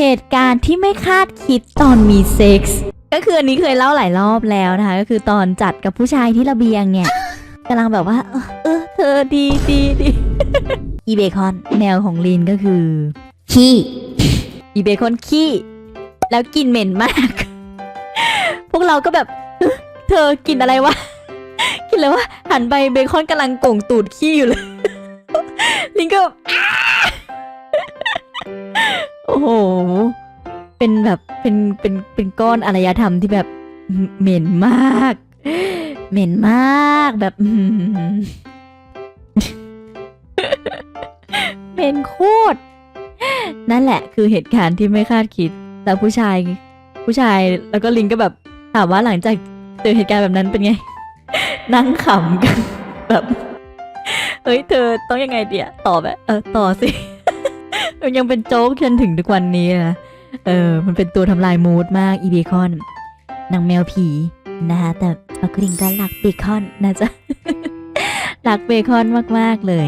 เหตุการณ์ที่ไม่คาดคิดตอนมีเซ็กส์ก็คืออันนี้เคยเล่าหลายรอบแล้วนะคะ ก็คือตอนจัดกับผู้ชายที่ระเบียงเนี่ยกำลังแบบว่า เออเออเธอดีดีดีอีเบคอนแนวของลีนก็คือ ขี้อีเบคอนขี้แล้วกลินเหม็นมาก พวกเราก็แบบเอ๊ะเธอกินอะไรวะกินอะไรวะหันไปเบคอนกำลังก่งตูดขี้อยู่เลยลินก็ เป็นแบบเป็นเป็นเป็นก้อนอารยธรรมที่แบบเหม็นมาก เหม็นมากแบบเหม็นโคตรนั่นแหละคือเหตุการณ์ที่ไม่คาดคิด แล้วผู้ชาย ผู้ชายแล้วก็ลิงก็แบบถามว่าหลังจากเจอเหตุการณ์แบบนั้นเป็นไง นั่งขำกันแบบเฮ้ยเธอต้องยังไงเดียต่อแบบเออต่อสิ มันยังเป็นโจ๊กจนถึงทุกวันนี้นะ เออ มันเป็นตัวทำลายมูดมากอีเบคอนนางแมวผีนะคะแต่ปากลิงก็รักเบคอนนะจ๊ะ รักเบคอนมาก ๆ เลย